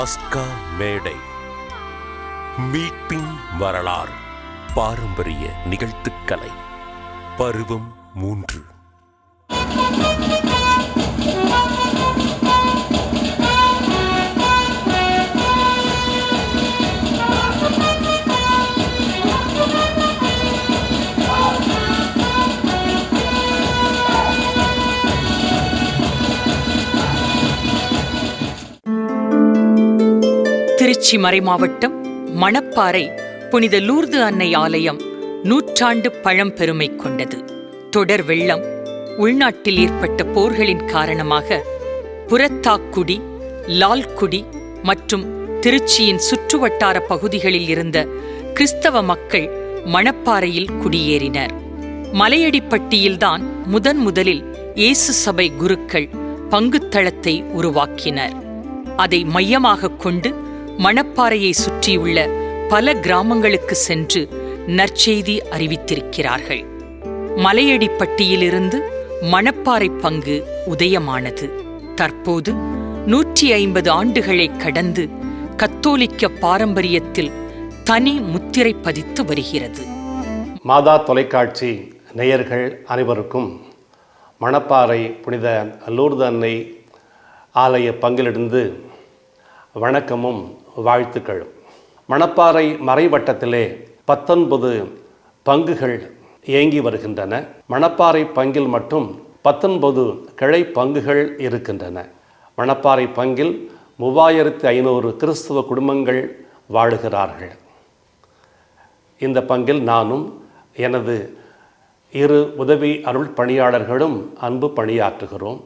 பாஸ்கா மேடை. மீட்பின் வரலாறு. பாரம்பரிய நிகழ்த்துக்கலை. பருவம் மூன்று. திருச்சி மறைமாவட்டம் மணப்பாறை புனித லூர்து அன்னை ஆலயம் நூற்றாண்டு பழம்பெருமை கொண்டது. தொடர் வெள்ளம் உள்நாட்டில் ஏற்பட்ட போர்களின் காரணமாக புறத்தாக்குடி லால்குடி மற்றும் திருச்சியின் சுற்றுவட்டார பகுதிகளில் இருந்த கிறிஸ்தவ மக்கள் மணப்பாறையில் குடியேறினர். மலையடிப்பட்டியில்தான் முதன் முதலில் இயேசு சபை குருக்கள் பங்குத்தளத்தை உருவாக்கினர். அதை மையமாக கொண்டு மணப்பாறையை சுற்றியுள்ள பல கிராமங்களுக்கு சென்று நற்செய்தி அறிவித்திருக்கிறார்கள். மலையடிப்பட்டியிலிருந்து மணப்பாறை பங்கு உதயமானது. தற்போது நூற்றி ஐம்பது ஆண்டுகளை கடந்து கத்தோலிக்க பாரம்பரியத்தில் தனி முத்திரை பதித்து வருகிறது. மாதா தொலைக்காட்சி நேயர்கள் அனைவருக்கும் மணப்பாறை புனித லூர்து அன்னை ஆலய பங்கிலிருந்து வணக்கமும் வாழ்த்துக்கள். மணப்பாறை மறைவட்டத்திலே பத்தொன்பது பங்குகள் இயங்கி வருகின்றன. மணப்பாறை பங்கில் மட்டும் பத்தொன்பது கிளை பங்குகள் இருக்கின்றன. மணப்பாறை பங்கில் மூவாயிரத்து ஐநூறு கிறிஸ்துவ குடும்பங்கள் வாழுகிறார்கள். இந்த பங்கில் நானும் எனது இரு உதவி அருள் பணியாளர்களும் அன்பு பணியாற்றுகிறோம்.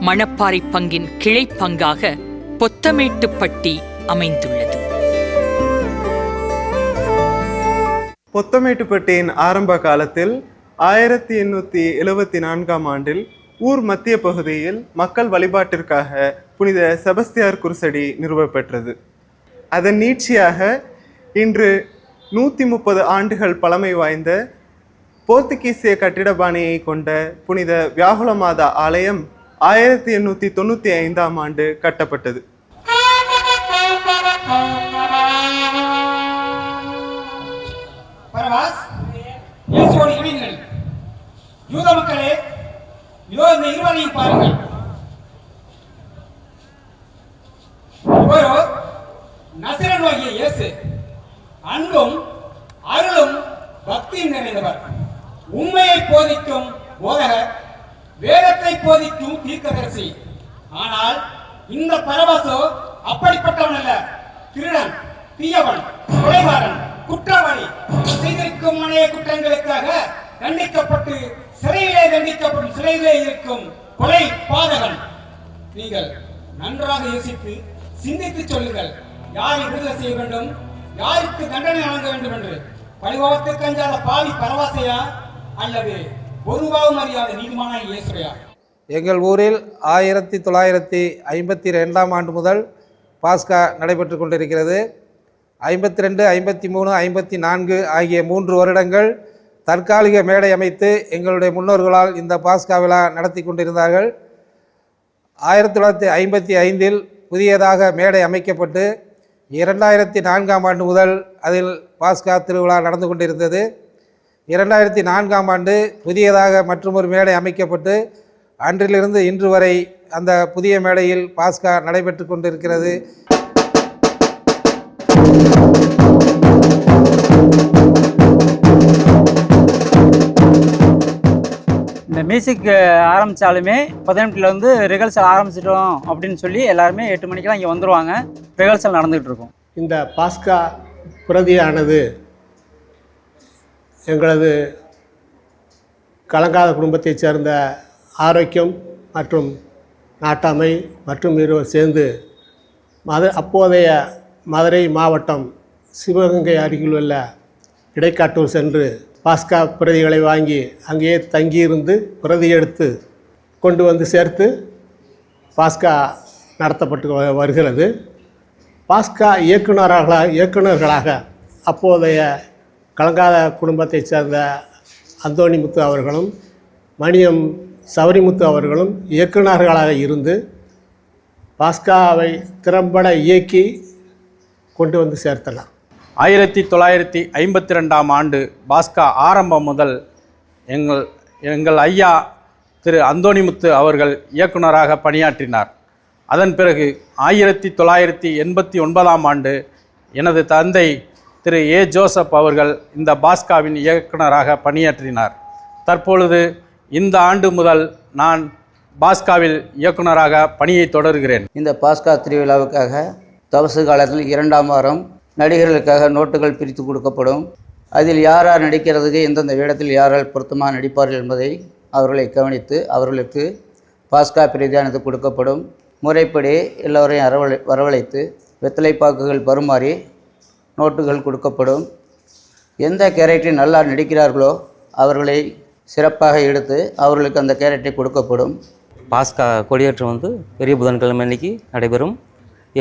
மணப்பாறை பங்கின் கிளை பங்காக பொத்தமேட்டுப்பட்டி அமைந்துள்ளது. பொத்தமேட்டுப்பட்டியின் ஆரம்ப காலத்தில் ஆயிரத்தி எண்ணூற்றி எழுவத்தி நான்காம் ஆண்டில் ஊர் மத்திய பகுதியில் மக்கள் வழிபாட்டிற்காக புனித செபஸ்தியார் குருசடி நிறுவப்பெற்றது. அதன் நீட்சியாக இன்று நூற்றி முப்பது ஆண்டுகள் பழமை வாய்ந்த போர்த்துகீசிய கட்டிடபாணியை கொண்ட புனித வியாகுலமாதா ஆலயம் ஆயிரத்தி எண்ணூற்றி தொண்ணூற்றி ஐந்தாம் ஆண்டு கட்டப்பட்டது. பரவாஸ். இயேசுவோடு இணைங்கள் யூத மக்களே இதோ இந்த இருவரையும் பாருங்கள். இவரோ நசிரனாகிய இயேசு அன்பும் அருளும் பக்தியும் நிறைந்தவர். உண்மையை போதிக்கும் போதகர் வேதத்தை போதிக்கும் தீர்க்கதரிசி. ஆனால் இந்த பரவசோ அப்படிப்பட்ட திருடன் தீயவன் கொலைகாரன் குற்றவாளி. செய்திருக்கும் அநேக குற்றங்களுக்காக தண்டிக்கப்பட்டு சிறையிலே தண்டிக்கப்படும் சிறையிலே இருக்கும் கொலை பாதகன். நீங்கள் நன்றாக யோசித்து சிந்தித்து சொல்லுங்கள். யாரை விடுதலை செய்ய வேண்டும்? யாருக்கு தண்டனை வழங்க வேண்டும் என்று? பழிவாகத்துக்கு அஞ்சாத பாவி பரவாசையா? அல்லது பொதுவாகவும் அறியாத நீதிமான இயேசுரையா எங்கள் ஊரில் ஆயிரத்தி தொள்ளாயிரத்தி ஐம்பத்தி ரெண்டாம் ஆண்டு முதல் பாஸ்கா நடைபெற்று கொண்டிருக்கிறது. ஐம்பத்தி ரெண்டு ஐம்பத்தி மூணு ஐம்பத்தி நான்கு ஆகிய மூன்று வருடங்கள் தற்காலிக மேடை அமைத்து எங்களுடைய முன்னோர்களால் இந்த பாஸ்கா விழா நடத்தி கொண்டிருந்தார்கள். ஆயிரத்தி தொள்ளாயிரத்தி ஐம்பத்தி ஐந்தில் புதியதாக மேடை அமைக்கப்பட்டு இரண்டாயிரத்தி நான்காம் ஆண்டு முதல் அதில் பாஸ்கா திருவிழா நடந்து கொண்டிருந்தது. இரண்டாயிரத்தி நான்காம் ஆண்டு புதியதாக மற்றொரு மேடை அமைக்கப்பட்டு அன்றிலிருந்து இன்று வரை அந்த புதிய மேடையில் பாஸ்கா நடைபெற்று கொண்டிருக்கிறது. இந்த மியூசிக் ஆரம்பித்தாலுமே பதினெட்டில் வந்து ரிஹர்சல் ஆரம்பிச்சிட்டோம் அப்படின்னு சொல்லி எல்லாருமே எட்டு மணிக்கெல்லாம் இங்கே வந்துடுவாங்க ரிஹர்சல் நடந்துகிட்டு இருக்கும். இந்த பாஸ்கா பிரதியானது எங்களது கலங்காத குடும்பத்தைச் சேர்ந்த ஆரோக்கியம் மற்றும் நாட்டாமை மற்றும் இருவர் சேர்ந்து மத அப்போதைய மதுரை மாவட்டம் சிவகங்கை அருகிலுள்ள இடைக்காட்டூர் சென்று பாஸ்கா பிரதிகளை வாங்கி அங்கேயே தங்கியிருந்து பிரதி எடுத்து கொண்டு வந்து சேர்த்து பாஸ்கா நடத்தப்பட்டு வ- வருகிறது. பாஸ்கா இயக்குனராக இயக்குனர்களாக அப்போதைய கலங்காத குடும்பத்தைச் சேர்ந்த அந்தோணிமுத்து அவர்களும் மணியம் சவரிமுத்து அவர்களும் இயக்குனர்களாக இருந்து பாஸ்காவை திறம்பட இயக்கி கொண்டு வந்து சேர்த்தலாம் ஆயிரத்தி தொள்ளாயிரத்தி ஐம்பத்தி ரெண்டாம் ஆண்டு பாஸ்கா ஆரம்பம் முதல் எங்கள் எங்கள் ஐயா திரு அந்தோணிமுத்து அவர்கள் இயக்குனராக பணியாற்றினார். அதன் பிறகு ஆயிரத்தி தொள்ளாயிரத்தி எண்பத்தி ஒன்பதாம் ஆண்டு எனது தந்தை திரு ஏ ஜோசப் அவர்கள் இந்த பாஸ்காவின் இயக்குனராக பணியாற்றினார். தற்பொழுது இந்த ஆண்டு முதல் நான் பாஸ்காவில் இயக்குனராக பணியை தொடர்கிறேன். இந்த பாஸ்கா திருவிழாவுக்காக தவசு காலத்தில் இரண்டாம் வாரம் நடிகர்களுக்காக நோட்டுகள் பிரித்து கொடுக்கப்படும். அதில் யார் யார் நடிக்கிறதுக்கு எந்தெந்த வேடத்தில் யாரால் பொருத்தமாக நடிப்பார்கள் என்பதை அவர்களை கவனித்து அவர்களுக்கு பாஸ்கா பிரதியானது கொடுக்கப்படும். முறைப்படி எல்லோரையும் அரவழை வரவழைத்து வெத்தலைப்பாக்குகள் பருமாறி நோட்டுகள் கொடுக்கப்படும். எந்த கேரக்டர் நல்லா நடிக்கிறார்களோ அவர்களை சிறப்பாக எடுத்து அவர்களுக்கு அந்த கேரக்டரை கொடுக்கப்படும். பாஸ்கா கொடியேற்றம் வந்து பெரிய புதன்கிழமை அன்னைக்கு நடைபெறும்.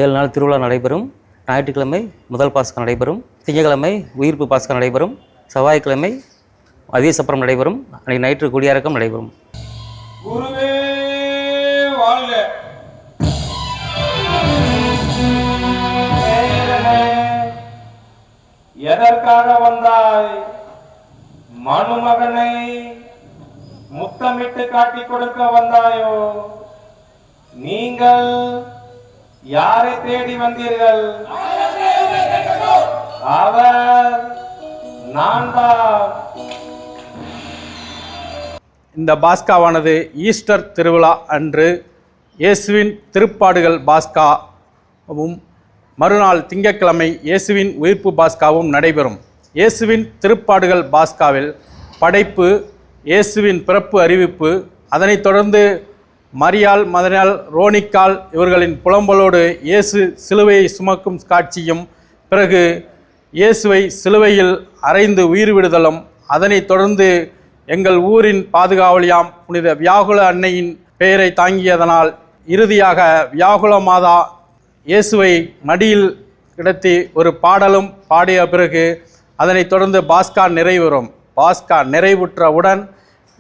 ஏழு நாள் திருவிழா நடைபெறும். ஞாயிற்றுக்கிழமை முதல் பாஸ்கா நடைபெறும். திங்கட்கிழமை உயிர்ப்பு பாஸ்கா நடைபெறும். செவ்வாய்க்கிழமை மதிய சப்பரம் நடைபெறும். அன்னைக்கு நைட்டு கொடியிறக்கம் நடைபெறும். குருவே வாழ்க. நேயர்களே, எதற்காக வந்தாய்? மனுமகனை முத்தமிட்டு காட்டிக் கொடுக்க வந்தாயோ? நீங்கள் யாரை தேடி வந்தீர்கள்? அவர் நான் தான் இந்த பாஸ்காவானது ஈஸ்டர் திருவிழா அன்று இயேசுவின் திருப்பாடுகள் பாஸ்காவும் மறுநாள் திங்கட்கிழமை இயேசுவின் உயிர்ப்பு பாஸ்காவும் நடைபெறும். இயேசுவின் திருப்பாடுகள் பாஸ்காவில் படைப்பு இயேசுவின் பிறப்பு அறிவிப்பு அதனைத் தொடர்ந்து மரியாள் மதனால் ரோனிக்கால் இவர்களின் புலம்பலோடு இயேசு சிலுவையை சுமக்கும் காட்சியும் பிறகு இயேசுவை சிலுவையில் அறைந்து உயிர் விடுதலும் அதனைத் தொடர்ந்து எங்கள் ஊரின் பாதுகாவலியாம் புனித வியாகுல அன்னையின் பெயரை தாங்கியதனால் இறுதியாக வியாகுல மாதா இயேசுவை மடியில் கிடத்தி ஒரு பாடலும் பாடிய பிறகு அதனைத் தொடர்ந்து பாஸ்கா நிறைவுறும். பாஸ்கா நிறைவுற்றவுடன்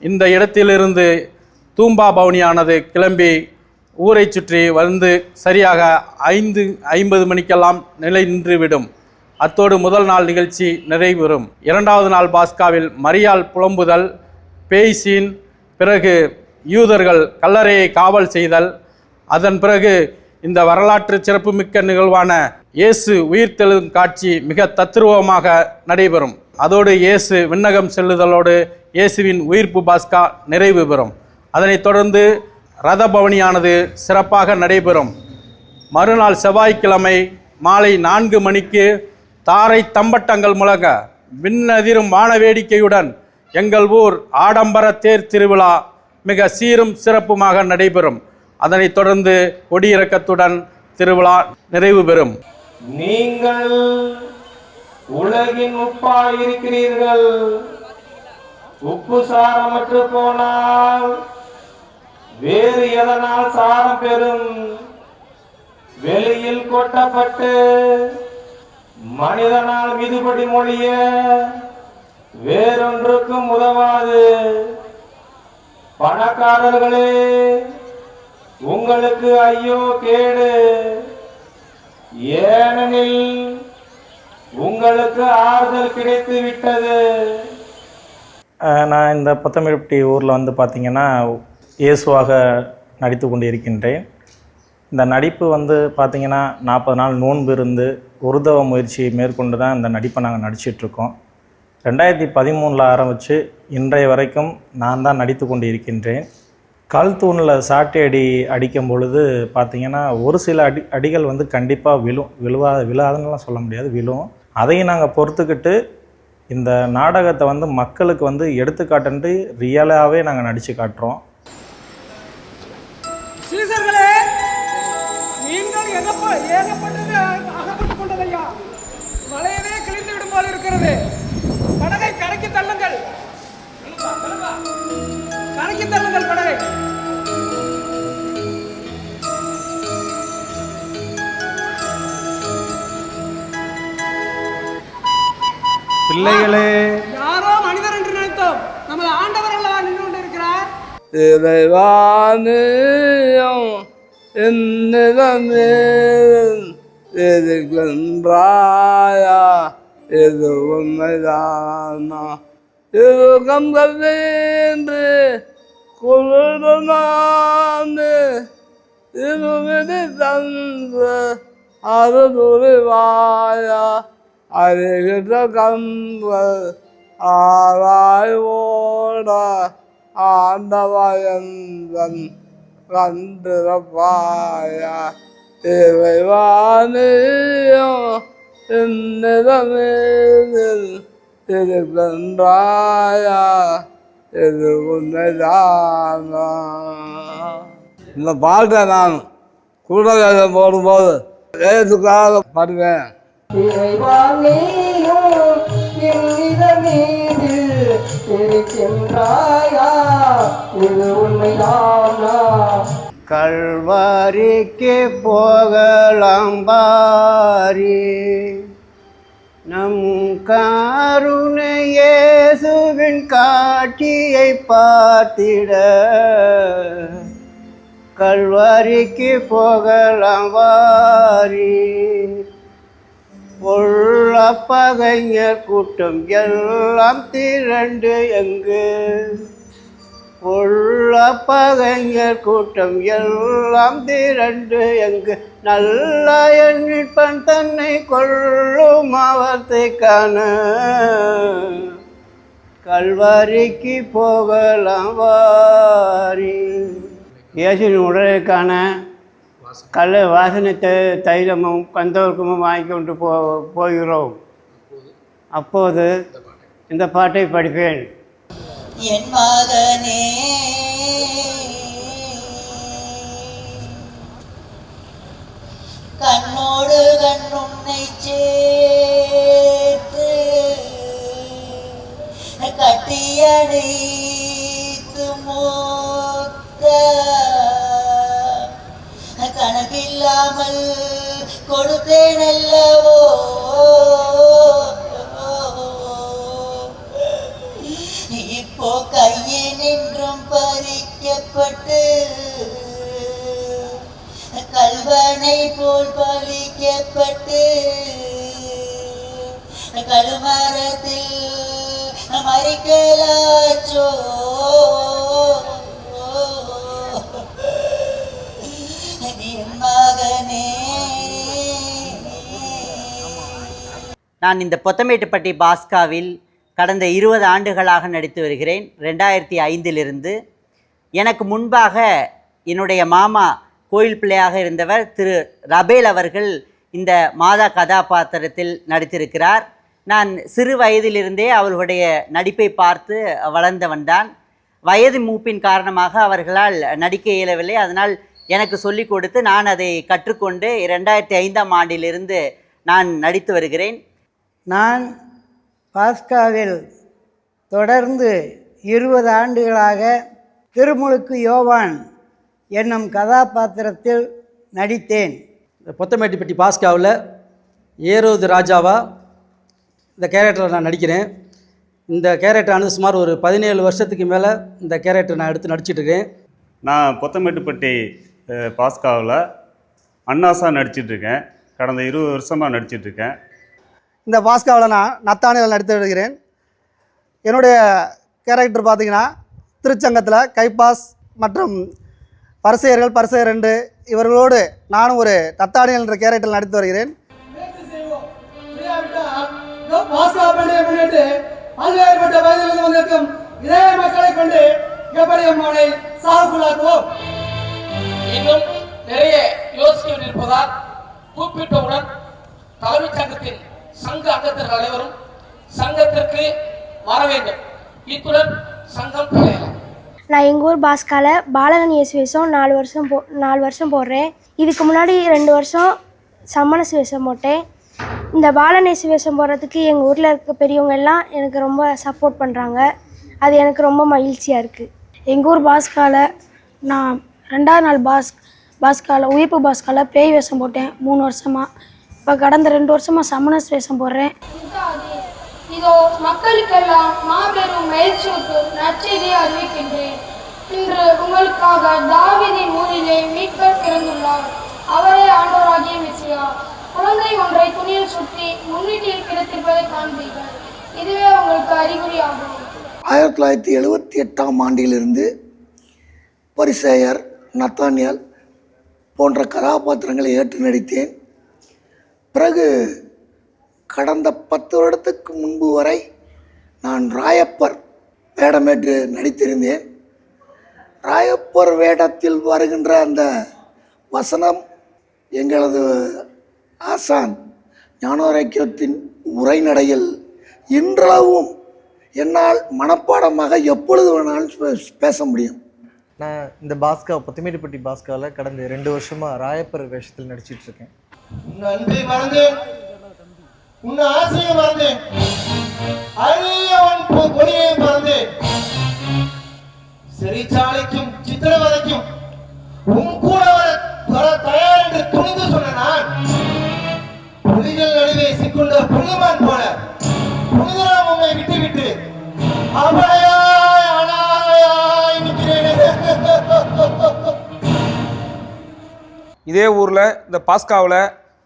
இந்த இடத்திலிருந்து தூம்பா பவுனியானது கிளம்பி ஊரை சுற்றி வந்து சரியாக ஐந்து ஐம்பது மணிக்கெல்லாம் நிலை நின்றுவிடும் அத்தோடு முதல் நாள் நிகழ்ச்சி நிறைவுறும். இரண்டாவது நாள் பாஸ்காவில் மரியால் புலம்புதல் பேய்சீன் பிறகு யூதர்கள் கல்லறையை காவல் செய்தல் அதன் பிறகு இந்த வரலாற்று சிறப்புமிக்க நிகழ்வான இயேசு உயிர்த்தெழும் காட்சி மிக தத்ரூபமாக நடைபெறும். அதோடு இயேசு விண்ணகம் செல்லுதலோடு இயேசுவின் உயிர்ப்பு பாஸ்கா நிறைவு பெறும். அதனைத் தொடர்ந்து ரதபவனியானது சிறப்பாக நடைபெறும். மறுநாள் செவ்வாய்க்கிழமை மாலை நான்கு மணிக்கு தாரை தம்பட்டங்கள் முழங்க விண்ணதிரும் வான வேடிக்கையுடன் எங்கள் ஊர் ஆடம்பர தேர் திருவிழா மிக சீரும் சிறப்புமாக நடைபெறும். அதனைத் தொடர்ந்து கொடியிறக்கத்துடன் திருவிழா நிறைவு பெறும். நீங்கள் உலகின் உப்பாய் இருக்கிறீர்கள். உப்பு சாரமற்று போனால் வேறு எதனால் சாரம் பெறும்? வெளியில் கொட்டப்பட்டு மனிதனால் விதிபடி மொழிய வேறொன்றுக்கும் உதவாது. பணக்காரர்களே உங்களுக்கு ஐயோ கேடு. ஏனெனில் உங்களுக்கு ஆறுதல் கிடைத்து விட்டது. நான் இந்த பத்தமிழ்பட்டி ஊரில் வந்து பார்த்திங்கன்னா இயேசுவாக நடித்து கொண்டு இருக்கின்றேன் இந்த நடிப்பு வந்து பார்த்திங்கன்னா நாற்பது நாள் நோன்பு இருந்து உருதவ முயற்சி மேற்கொண்டு தான் இந்த நடிப்பை நாங்கள் நடிச்சிட்ருக்கோம். ரெண்டாயிரத்தி பதிமூணில் ஆரம்பித்து இன்றைய வரைக்கும் நான் தான் நடித்து கொண்டு இருக்கின்றேன் கல் தூணில் சாட்டை அடி அடிக்கும் பொழுது பார்த்திங்கன்னா ஒரு சில அடி அடிகள் வந்து கண்டிப்பாக விழும். விழுவா விழாதுன்னுலாம் சொல்ல முடியாது விழும். அதையும் நாங்கள் பொறுத்துக்கிட்டு இந்த நாடகத்தை வந்து மக்களுக்கு வந்து எடுத்துக்காட்டுன்ட்டு ரியலாகவே நாங்கள் நடித்து காட்டுறோம். ஏகப்பட்டது அகப்பட்டுக் கொண்டதையா? மலையவே கிழிந்து விடும் போல இருக்கிறது படகை கரைக்கு தள்ளுங்கள் கரைக்கு தள்ளுங்கள் படகை பிள்ளைகளே. யாரோ மனிதர் என்று நினைத்தோம். நமது ஆண்டவர் அல்லவா நின்று கொண்டு இருக்கிறார் இறைவானியம் என்னிடமே இருக்கின்றாயா இது உண்மைதானா? இது கம்பென்று குளிர்நானே இருவிதி தந்து அருதுரிவாயா அறிகின்ற கண்கள் ஆராய் ஓட ஆண்டவயந்தன் கண்டிருப்பாயா. இறைவானியும் இந்நிலமேதில் இருக்கின்றாயா இது உண்மைதானா? இந்த பாட்டை நான். குடலை போடும்போது ஏற்றுக்காக பாடுவேன். கல்வாரிக்கு போகலாம் பாரி. நம் காருணையேசுவின் காட்சியை பார்த்திட கல்வாரிக்கு போகலாம் வாரி. உள்ள பகைஞர் கூட்டம் எல்லாம் திரண்டு எங்கு? உள்ள பகைஞர் கூட்டம் எல்லாம் திரண்டு எங்கு நல்ல எண்ணிப்பன் தன்னை கொள்ளும் அவர்த்தை காண. கல்வாரிக்கு போகலாம் வாரி. இயேசுவின் உடலுக்கான காண கல் வாசனை த தைலமும் கந்தோர்க்கமும் வாங்கி கொண்டு போ போகிறோம். அப்போது இந்த பாட்டை படிப்பேன். என் மகனே. கண்ணோடு கண்ணுன்னை சேர்த்து கட்டியடைத்து மூத்த கணக்கில்லாமல் கொடுத்தேன் அல்லவோ. கல்வனை போல் பலிக்கப்பட்டு கழுமரத்தில் மறிக்கலாச்சோ. என் மகனே. நான் இந்த பொத்தமேட்டுப்பட்டி பாஸ்காவில் கடந்த இருபது ஆண்டுகளாக நடித்து வருகிறேன். ரெண்டாயிரத்தி ஐந்திலிருந்து எனக்கு முன்பாக என்னுடைய மாமா கோயில் பிள்ளையாக இருந்தவர் திரு ரபேல் அவர்கள் இந்த மாதா கதாபாத்திரத்தில் நடித்திருக்கிறார். நான் சிறு வயதிலிருந்தே அவர்களுடைய நடிப்பை பார்த்து வளர்ந்தவன் தான். வயது மூப்பின் காரணமாக அவர்களால் நடிக்க இயலவில்லை. அதனால் எனக்கு சொல்லிக் கொடுத்து நான் அதை கற்றுக்கொண்டு ரெண்டாயிரத்தி ஐந்தாம் ஆண்டிலிருந்து நான் நடித்து வருகிறேன். நான் பாஸ்காவில் தொடர்ந்து இருபது ஆண்டுகளாக திருமுழுக்கு யோவான் என்னும் கதாபாத்திரத்தில் நடித்தேன். இந்த பொத்தமேட்டிப்பட்டி பாஸ்காவில் ஏரோது ராஜாவா இந்த கேரக்டரில் நான் நடிக்கிறேன். இந்த கேரக்டரானது சுமார் ஒரு பதினேழு வருஷத்துக்கு மேலே இந்த கேரக்டர் நான் எடுத்து நடிச்சிட்டு இருக்கேன் நான் பொத்தமேட்டுப்பட்டி பாஸ்காவில் அண்ணாசா நடிச்சிட்ருக்கேன். கடந்த இருபது வருஷமாக நடிச்சிட்ருக்கேன். இந்த பாஸ்காவில் நான் நத்தானியில் நடித்து வருகிறேன் என்னுடைய கேரக்டர் பார்த்தீங்கன்னா திருச்சங்கத்தில் கைப்பாஸ் மற்றும் பரிசெயர்கள் பரிசெயர் ரெண்டு. இவர்களோடு நானும் ஒரு நத்தானியல் என்ற கேரக்டரில் நடித்து வருகிறேன். பல்வேறுபட்ட வயதிலிருந்து வந்திருக்கும் இளைய மக்களை கொண்டு எப்படி சாகுக்குள்ளாக்குவோம் இன்னும் நிறைய யோசிக்க இருப்பதால் கூப்பிட்டவுடன் தலைமைச் சங்கத்தின் சங்க அங்கத்தினர் அனைவரும் சங்கத்திற்கு வர வேண்டும். இத்துடன் சங்கம் கலையலாம் நான் எங்கள் ஊர் பாஸ்கால பாலகன் இயேசு வேஷம் நாலு வருஷம் போ நாலு வருஷம் போடுறேன். இதுக்கு முன்னாடி ரெண்டு வருஷம் சம்மணசு வேஷம் போட்டேன். இந்த பாலன் இயேசு வேஷம் போடுறதுக்கு எங்கள் ஊரில் இருக்க பெரியவங்க எல்லாம் எனக்கு ரொம்ப சப்போர்ட் பண்ணுறாங்க அது எனக்கு ரொம்ப மகிழ்ச்சியாக இருக்குது எங்கள் ஊர் பாஸ்கால நான் ரெண்டாவது நாள் பாஸ் பாஸ்கால உயிர்ப்பு பாஸ்கால பேய் வேஷம் போட்டேன் மூணு வருஷமாக இப்போ கடந்த ரெண்டு வருஷமாக சமணஸ் வேஷம் போடுறேன். இதோ மக்களுக்கெல்லாம் மாபெரும் மகிழ்ச்சியூட்டும் நற்செய்தியை அறிவிக்கின்றேன். இன்று உங்களுக்காக தாவிதின் ஊரிலே மீட்பர் பிறந்துள்ளார். அவரே ஆண்டவராகிய மிசியா. குழந்தை ஒன்றை துணியில் சுற்றி முன்னிட்டியில் கிடைத்திருப்பதை காண்பீர்கள். இதுவே உங்களுக்கு அறிகுறியாகும். ஆயிரத்தி தொள்ளாயிரத்தி எழுபத்தி எட்டாம் ஆண்டிலிருந்து பரிசேயர் நத்தானியல் போன்ற கதாபாத்திரங்களை ஏற்று நடித்தேன். பிறகு கடந்த பத்து வருடத்துக்கு முன்பு வரை நான் ராயப்பர் வேடமேற்று நடித்திருந்தேன். ராயப்பர் வேடத்தில் வருகின்ற அந்த வசனம் எங்களது ஆசான் ஞானோரைக்கியத்தின் உரைநடையில் இன்றளவும் என்னால் மனப்பாடமாக எப்பொழுது வேணாலும் பேச முடியும். நான் இந்த பாஸ்கா பத்துமேட்டுப்பட்டி பாஸ்காவில் கடந்த ரெண்டு வருஷமாக ராயப்பர் வேஷத்தில் நடிச்சிட்டு இருக்கேன் உன் ஆசையை மறந்து அழியவன் பொறியை மறந்து சிறைச்சாலைக்கும் சித்திரவதைக்கும் உன் கூட வர வர தயார் என்று துணிந்து சொன்ன நான் புலிகள் நடுவே சிக்குண்ட புலிமான் போல புனிதராம் உண்மை விட்டுவிட்டு அவளையாய் அனாதையாய் இதே ஊரில் இந்த பாஸ்காவில்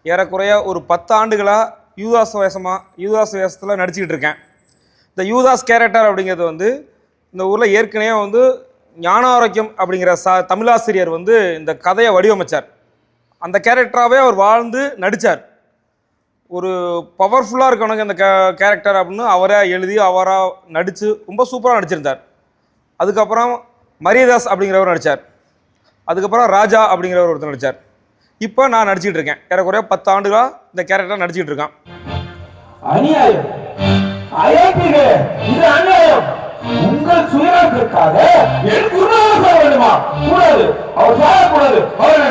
ஏறக்குறைய ஒரு பத்து ஆண்டுகளாக யூதாஸ் வேஷமாக யூதாஸ் வேஷத்தில் நடிச்சுக்கிட்டு இருக்கேன். இந்த யூதாஸ் கேரக்டர் அப்படிங்கிறது வந்து இந்த ஊரில் ஏற்கனவே வந்து ஞான ஆரோக்கியம் அப்படிங்கிற சா தமிழாசிரியர் வந்து இந்த கதையை வடிவமைச்சார். அந்த கேரக்டராகவே அவர் வாழ்ந்து நடித்தார் ஒரு பவர்ஃபுல்லாக இருக்கணும் இந்த கே கேரக்டர் அப்படின்னு அவரே எழுதி அவராக நடித்து ரொம்ப சூப்பராக நடிச்சிருந்தார். அதுக்கப்புறம் மரியதாஸ் அப்படிங்கிறவர் நடித்தார் அதுக்கப்புறம் ராஜா அப்படிங்கிறவர் ஒருத்தர் நடித்தார் இப்போ நான் நடிச்சிட்டு இருக்கேன். ஏறக்குறைய பத்து ஆண்டுகளாக இந்த கேரக்டர் நடிச்சிட்டு இருக்கேன். அநியாயம். இது அநியாயம். உங்கள் சுயநலத்திற்காக என் குருநாதர் வேண்டுமா? கூடாது. அவர்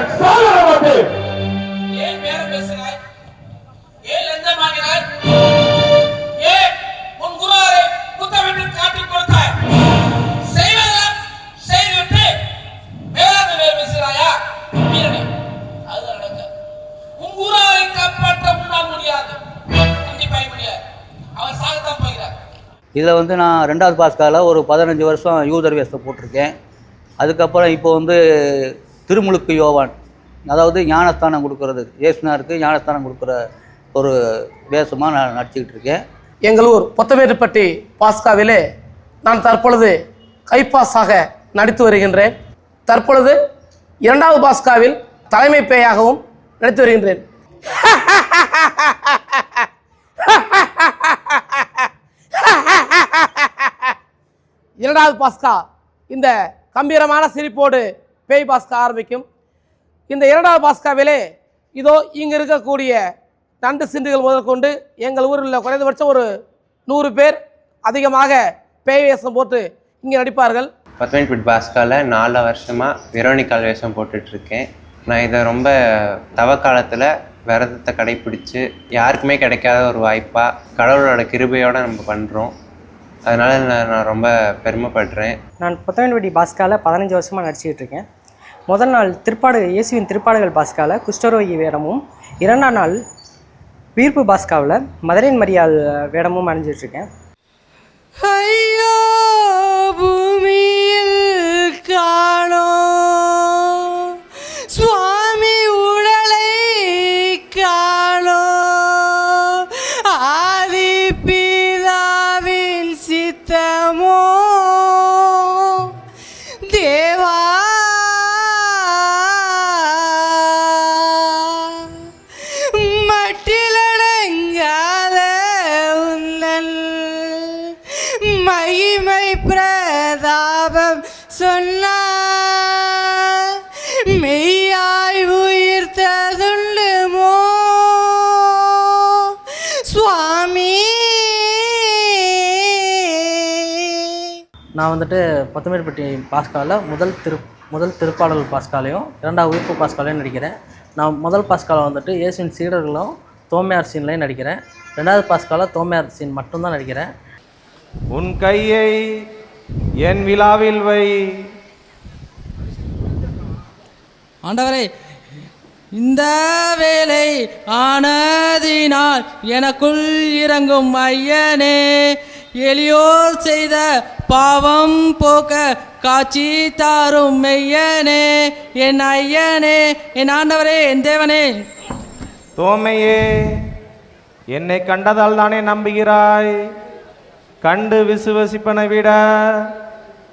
இதில் வந்து நான் ரெண்டாவது பாஸ்காவில் ஒரு பதினஞ்சு வருஷம் யூதர் வேஷத்தை போட்டிருக்கேன். அதுக்கப்புறம் இப்போ வந்து திருமுழுக்கு யோவான் அதாவது ஞானஸ்தானம் கொடுக்கறது இயேசுனாருக்கு ஞானஸ்தானம் கொடுக்குற ஒரு வேஷமாக நான் நடிச்சுக்கிட்டு இருக்கேன். எங்கள் ஊர் பொத்தமேட்டுப்பட்டி பாஸ்காவிலே நான் தற்பொழுது கைப்பாஸாக நடித்து வருகின்றேன். தற்பொழுது இரண்டாவது பாஸ்காவில் தலைமை பேயாகவும் நடித்து வருகின்றேன். இரண்டாவது பாஸ்கா இந்த கம்பீரமான சிரிப்போடு பேய் பாஸ்கா ஆரம்பிக்கும். இந்த இரண்டாவது பாஸ்காவிலே இதோ இங்கே இருக்கக்கூடிய நண்டு சிண்டுகள் முதற்கொண்டு எங்கள் ஊரில் குறைந்தபட்சம் ஒரு நூறு பேர் அதிகமாக பேய் வேஷம் போட்டு இங்கே நடிப்பார்கள். பத்தமணிப்பட்டி பாஸ்காவில் நாலு வருஷமாக வெரோனிக்கால் வேஷம் போட்டுட்ருக்கேன். நான் இதை ரொம்ப தவ காலத்தில் விரதத்தை கடைப்பிடிச்சு யாருக்குமே கிடைக்காத ஒரு வாய்ப்பாக கடவுளோட கிருபையோடு நம்ம பண்ணுறோம் அதனால் நான் நான் ரொம்ப பெருமைப்படுறேன். நான் புத்தகன்பட்டி பாஸ்காவில் பதினஞ்சு வருஷமாக நடிச்சுக்கிட்டு இருக்கேன். முதல் நாள் திருப்பாடு இயேசுவின் திருப்பாடுகள் பாஸ்காவில் குஷ்டரோகி வேடமும். இரண்டாம் நாள் வீர்ப்பு பாஸ்காவில் மதுரையின் மரியாள் வேடமும் அணிஞ்சிட்ருக்கேன் நான் வந்துட்டு பத்தமேற்பட்டி பாஸ்காவில் முதல் திரு முதல் திருப்பாடல் பாஸ்காலையும் இரண்டாவது உயிர்ப்பு பாஸ்காலையும் நடிக்கிறேன். நான் முதல் பாஸ்காவில் வந்துட்டு இயேசுவின் சீடர்களும் தோமையார் சீன்லையும் நடிக்கிறேன். ரெண்டாவது பாஸ்காவில் தோமையார் சீன் மட்டும்தான் நடிக்கிறேன். உன் கையை என் விழாவில் வை. ஆண்டவரே இந்த வேலை ஆனதினால் எனக்குள் இறங்கும் ஐயனே. எளியோர் செய்த பாவம் போக்க காட்சி தாரும் மெய்யனே என் ஐயனே என் ஆண்டவரே என் தேவனே. தோமையே என்னை கண்டதால் தானே நம்புகிறாய்? கண்டு விசுவசிப்பனை விட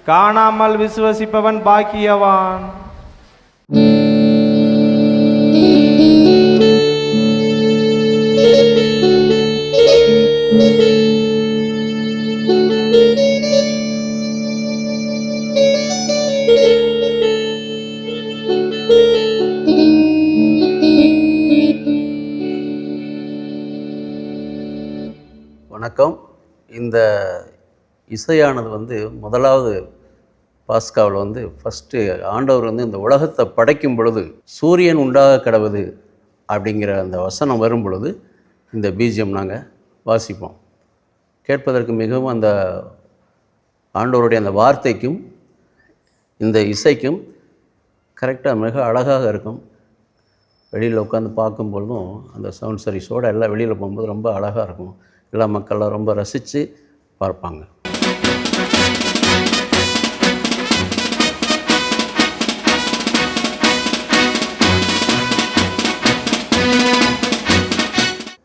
காணாமல் விசுவசிப்பவன் பாக்கியவான். வணக்கம். இந்த இசையானது வந்து முதலாவது பாஸ்காவில் வந்து ஃபஸ்ட்டு ஆண்டவர் வந்து இந்த உலகத்தை படைக்கும் பொழுது சூரியன் உண்டாக கிடவுது அப்படிங்கிற அந்த வசனம் வரும் பொழுது இந்த பீஜியம் நாங்கள் வாசிப்போம். கேட்பதற்கு மிகவும் அந்த ஆண்டவருடைய அந்த வார்த்தைக்கும் இந்த இசைக்கும் கரெக்டாக மிக அழகாக இருக்கும். வெளியில் உட்காந்து பார்க்கும்பொழுதும் அந்த சவுண்ட் சர்வீஸோடு எல்லாம் வெளியில் போகும்போது ரொம்ப அழகாக இருக்கும். எல்லா மக்கள்லாம் ரொம்ப ரசித்து பார்ப்பாங்க.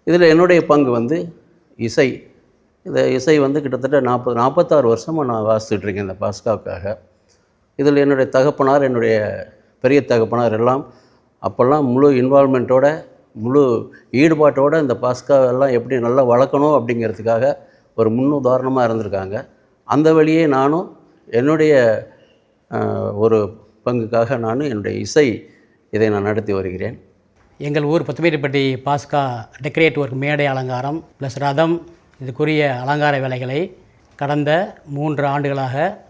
இதில் என்னுடைய பங்கு வந்து இசை. இந்த இசை வந்து கிட்டத்தட்ட நாற்பது நாற்பத்தாறு வருஷமாக நான் வாசிச்சுட்டு இருக்கேன் இந்த பாஸ்காவுக்காக. இதில் என்னுடைய தகப்பனார் என்னுடைய பெரிய தகப்பனார் எல்லாம் அப்போல்லாம் முழு இன்வால்மெண்ட்டோட முழு ஈடுபாட்டோட இந்த பாஸ்காவெல்லாம் எப்படி நல்லா வளர்க்கணும் அப்படிங்கிறதுக்காக ஒரு முன்னுதாரணமாக இருந்திருக்காங்க. அந்த வழியே நானும் என்னுடைய ஒரு பங்குக்காக நானும் என்னுடைய இசை இதை நான் நடத்தி வருகிறேன். எங்கள் ஊர் புத்தமேட்டுப்பட்டி பாஸ்கா டெக்கரேட் ஒர்க் மேடை அலங்காரம் ப்ளஸ் ரதம் இதுக்குரிய அலங்கார வேலைகளை கடந்த மூன்று ஆண்டுகளாக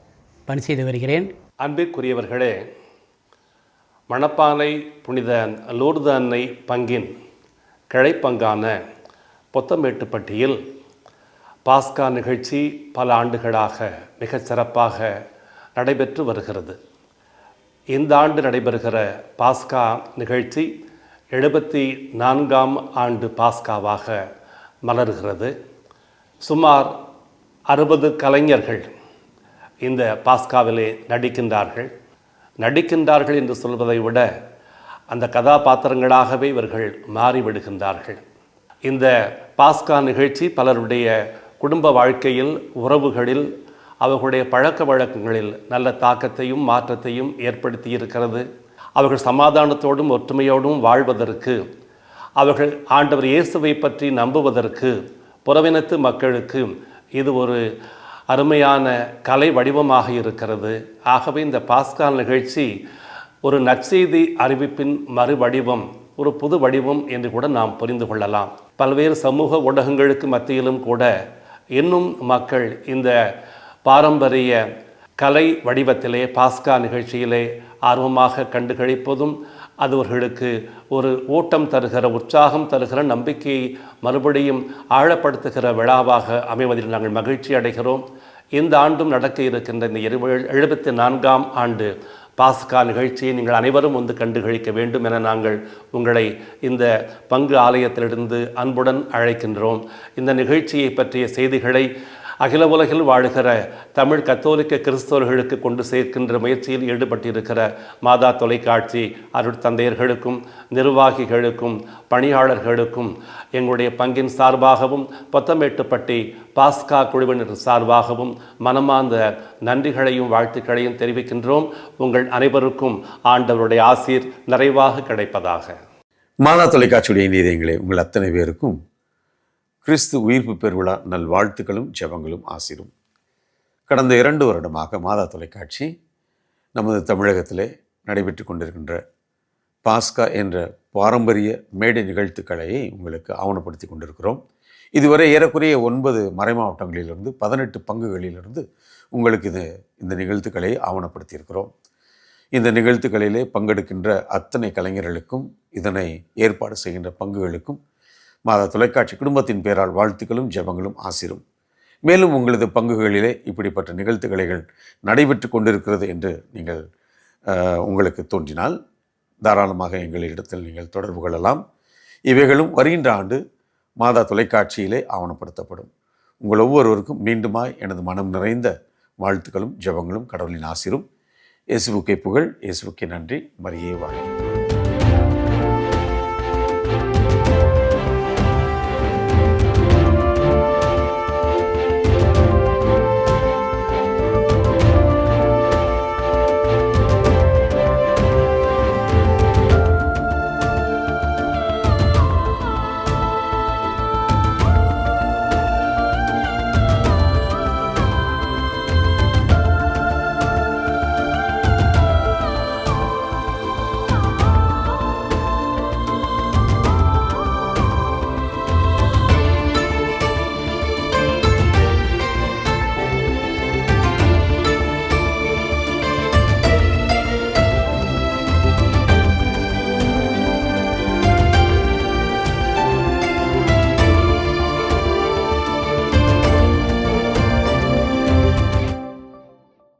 பணி செய்து வருகிறேன். அன்பிற்குரியவர்களே மணப்பானை புனித லூர்து அன்னை பங்கின் கிளைப்பங்கான பொத்தமேட்டுப்பட்டியில் பாஸ்கா நிகழ்ச்சி பல ஆண்டுகளாக மிகச் சிறப்பாக நடைபெற்று வருகிறது. இந்த ஆண்டு நடைபெறுகிற பாஸ்கா நிகழ்ச்சி எழுபத்தி நான்காம் ஆண்டு பாஸ்காவாக மலர்கிறது. சுமார் அறுபது கலைஞர்கள் இந்த பாஸ்காவிலே நடிக்கின்றார்கள். நடிக்கின்றார்கள் என்று சொல்வதை விட அந்த கதாபாத்திரங்களாகவே இவர்கள் மாறிவிடுகின்றார்கள். இந்த பாஸ்கா நிகழ்ச்சி பலருடைய குடும்ப வாழ்க்கையில் உறவுகளில் அவர்களுடைய பழக்க வழக்கங்களில் நல்ல தாக்கத்தையும் மாற்றத்தையும் ஏற்படுத்தி இருக்கிறது. அவர்கள் சமாதானத்தோடும் ஒற்றுமையோடும் வாழ்வதற்கு அவர்கள் ஆண்டவர் இயேசுவை பற்றி நம்புவதற்கு புறவினத்து மக்களுக்கு இது ஒரு அருமையான கலை வடிவமாக இருக்கிறது. ஆகவே இந்த பாஸ்கா நிகழ்ச்சி ஒரு நற்செய்தி அறிவிப்பின் மறுவடிவம் ஒரு புது வடிவம் என்று கூட நாம் புரிந்து கொள்ளலாம். பல்வேறு சமூக ஊடகங்களுக்கு மத்தியிலும் கூட இன்னும் மக்கள் இந்த பாரம்பரிய கலை வடிவத்திலே பாஸ்கா நிகழ்ச்சியிலே ஆர்வமாக கண்டுகளிப்பதும் அது அவர்களுக்கு ஒரு ஊட்டம் தருகிற உற்சாகம் தருகிற நம்பிக்கையை மறுபடியும் ஆழப்படுத்துகிற விழாவாக அமைவதில் நாங்கள் மகிழ்ச்சி அடைகிறோம். இந்த ஆண்டும் நடக்க இருக்கின்ற இந்த எழுப- எழுபத்தி நான்காம் ஆண்டு பாஸ்கா நிகழ்ச்சியை நீங்கள் அனைவரும் வந்து கண்டுகளிக்க வேண்டும் என நாங்கள் உங்களை இந்த பங்கு ஆலயத்திலிருந்து அன்புடன் அழைக்கின்றோம். இந்த நிகழ்ச்சியை பற்றிய செய்திகளை அகில உலகில் வாழுகிற தமிழ் கத்தோலிக்க கிறிஸ்தவர்களுக்கு கொண்டு சேர்க்கின்ற முயற்சியில் ஈடுபட்டிருக்கிற மாதா தொலைக்காட்சி அருட்தந்தையர்களுக்கும் நிர்வாகிகளுக்கும் பணியாளர்களுக்கும் எங்களுடைய பங்கின் சார்பாகவும் பொத்தமேட்டுப்பட்டி பாஸ்கா குழுவினர் சார்பாகவும் மனமார்ந்த நன்றிகளையும் வாழ்த்துக்களையும் தெரிவிக்கின்றோம். உங்கள் அனைவருக்கும் ஆண்டவருடைய ஆசீர் நிறைவாக கிடைப்பதாக. மாதா தொலைக்காட்சியுடைய நீதியங்களே உங்கள் அத்தனை பேருக்கும் கிறிஸ்து உயிர்ப்பு பெருவிழா நல்வாழ்த்துக்களும் ஜெபங்களும் ஆசிரும் கடந்த இரண்டு வருடமாக மாதா தொலைக்காட்சி நமது தமிழகத்திலே நடைபெற்று கொண்டிருக்கின்ற பாஸ்கா என்ற பாரம்பரிய மேடை நிகழ்த்துக்களையை உங்களுக்கு ஆவணப்படுத்தி கொண்டிருக்கிறோம். இதுவரை ஏறக்குறைய ஒன்பது மறைமாவட்டங்களிலிருந்து பதினெட்டு பங்குகளிலிருந்து உங்களுக்கு இது இந்த நிகழ்த்துக்களை ஆவணப்படுத்தியிருக்கிறோம். இந்த நிகழ்த்துக்களிலே பங்கெடுக்கின்ற அத்தனை கலைஞர்களுக்கும் இதனை ஏற்பாடு செய்கின்ற பங்குகளுக்கும் மாதா தொலைக்காட்சி குடும்பத்தின் பேரால் வாழ்த்துக்களும் ஜெபங்களும் ஆசிரும். மேலும் உங்களது பங்குகளிலே இப்படிப்பட்ட நிகழ்த்துகளைகள் நடைபெற்று கொண்டிருக்கிறது என்று நீங்கள் உங்களுக்கு தோன்றினால் தாராளமாக எங்களிடத்தில் நீங்கள் தொடர்பு கொள்ளலாம். இவைகளும் வருகின்ற ஆண்டு மாதா தொலைக்காட்சியிலே ஆவணப்படுத்தப்படும். உங்கள் ஒவ்வொருவருக்கும் மீண்டுமாய் எனது மனம் நிறைந்த வாழ்த்துக்களும் ஜெபங்களும் கடவுளின் ஆசிரும். இயேசுவுக்கே புகழ் இயேசுவுக்கே நன்றி. மரியே வாழ்க.